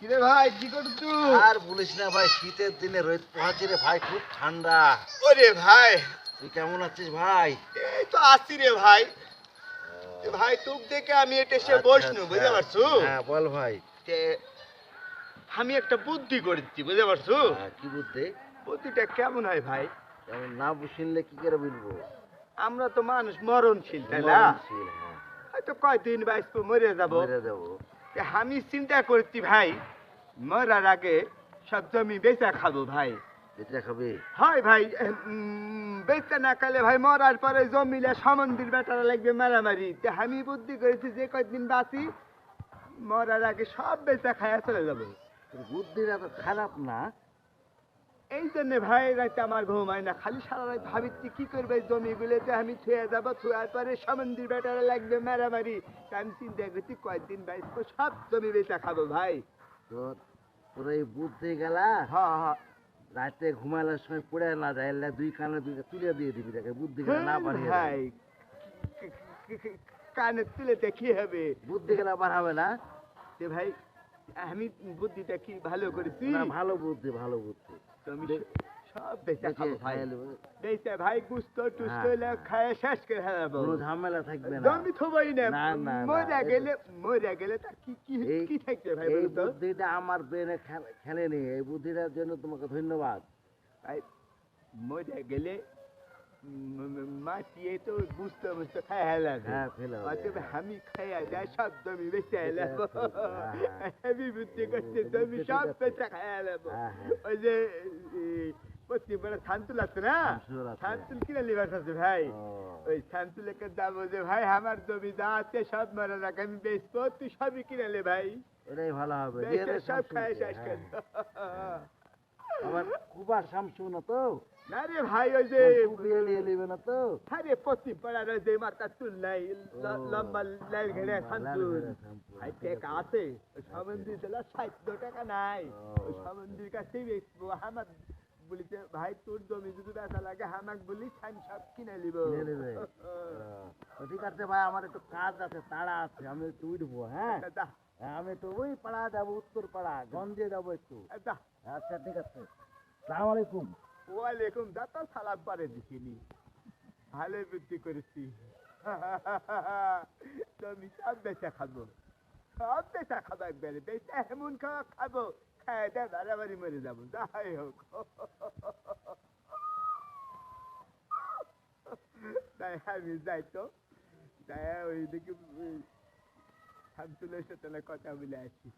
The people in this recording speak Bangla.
কিরে ভাই কি করছ আর বলিস না ভাই শীতের দিনে রোদ পোহাচ্ছি রে ভাই খুব ঠান্ডা। ওরে ভাই। তুই কেমন আছিস ভাই? এই তো রে ভাই। ভাই তোক দেখে আমি এটা আচ্ছা, বসনু আচ্ছা। বুঝতে পারছু? হ্যাঁ বল ভাই। আমি একটা বুদ্ধি করেছি বুঝতে পারছু? হ্যাঁ, কি বুদ্ধি? বুদ্ধিটা কেমন হয় ভাই? কেমন না বুঝলে কি করে বুঝব? আমরা তো মানুষ মরণশীল তাই না? হ্যাঁ। হয়তো কয়দিন বাঁচবো মরে যাব? মেরে দেবো আমি চিন্তা করছি ভাই মরার আগে সব জমি বেচা খাব ভাই। এটা খাবে? হয় ভাই বেচতে না কালে ভাই মরার পরে জমিলে সমন্দির বেটারা লাগবে মারামারি। তে আমি বুদ্ধি করেছি যে কয়েকদিন বাঁচি মরার আগে সব বেচা খায়া চলে যাব। বুদ্ধিটা তো খারাপ না। এই জন্য ভাই রাতে আমার ঘুম হয় না। খালি সারা রাত ভাবিছি কি করবে এই জমিগুলোতে? আমি থুয়ে যাব থুয়ার পরে সমন্দির বেটারা লাগবে মারামারি। তা আমি চিন্তা করছি কয়েকদিন বাইসবো সব জমি বেচা খাব ভাই। তোর এই বুদ্ধি গেলা? হ্যাঁ হ্যাঁ রাতে ঘুমাইলার সময় পড়ে না যায় দুই কানে দুইটা তুলে দিয়ে দিবি তাকে। বুদ্ধি গেলা না পারি ভাই। কানে তুলেতে কি হবে? বুদ্ধি গেলা বাড়াবে না? যে ভাই আমি বুদ্ধিটা কি ভালো করেছি? না ভালো বুদ্ধি ভালো বুদ্ধি। তুমি সব বেচা খাব ভাই। বেচা ভাই গুস্ত টুস্ত হ্যাঁ, এলে। খায় শেষ করে ফেলাবো কোনো ঝামেলা থাকবে না। জমি থবই না। না, না, না, মরে গেলে মরে গেলে তা কি কি এই- কি থাকবে ভাই এই বলুন বুদ্ধিটা আমার ব্রেনে খেলেনি। এই বুদ্ধিটার জন্য তোমাকে ধন্যবাদ। ভাই মরে গেলে মাটিয়ে তো বুঝতে বুঝতে খায় হেলাবে হ্যাঁ। অতএব আমি খাইয়া যাই সব জমি বেচে এলাম হ্যাঁ। আমি বুদ্ধি করছি জমি সব। বেচে হ্যাঁ, হ্যাঁ। ওই যে প্রতি বড় শান্তুল আছে না। শান্তুল কিনে লিবার আছে ভাই ওই শান্তুলকে যাব যে ভাই আমার জমি যা আছে সব মারা রাখ আমি বেচবো তুই সবই কিনে নে ভাই এটাই ভালো হবে দে সব খাই শেষ হ্যাঁ। আবার কুবার শামসু না তো। না রে ভাই ওই যে নিয়ে নেবে না তো। আরে প্রতি পাড়ার ওই যে ল- ও, লম্বা লাল ঘেরে শামসুল, ভাই টাকা আছে। আছে ওই ষাট টাকা নাই। ও, কাছে সমন্দির বেচবো। আমার বলিছে ভাই তোর জমি যদি বেচা লাগে হামাক বলিস আমি সব কিনে নিব। ঠিক আছে ভাই আমার একটু কাজ আছে তাড়া আছে আমি একটু উঠবো হ্যাঁ? দা হ্যাঁ, আমি একটু ওই পাড়া যাব উত্তর পাড়া গঞ্জে যাব একটু। দা আচ্ছা ঠিক আছে। সালাম আলাইকুম। ওয়ালাইকুম দা তো সালাম পারে দিছিনি ভালোই বুদ্ধি করেছি। জমি সব বেচা খাব। সব বেচা খাব একবারে বেচা এমন খাওয়া খাব। দে বাড়াবাড়ি মরে যাব যাই হোক তাই আমি যাই তো তাই ওই দিকে শান্তুলের সাথে কথা বলে আসি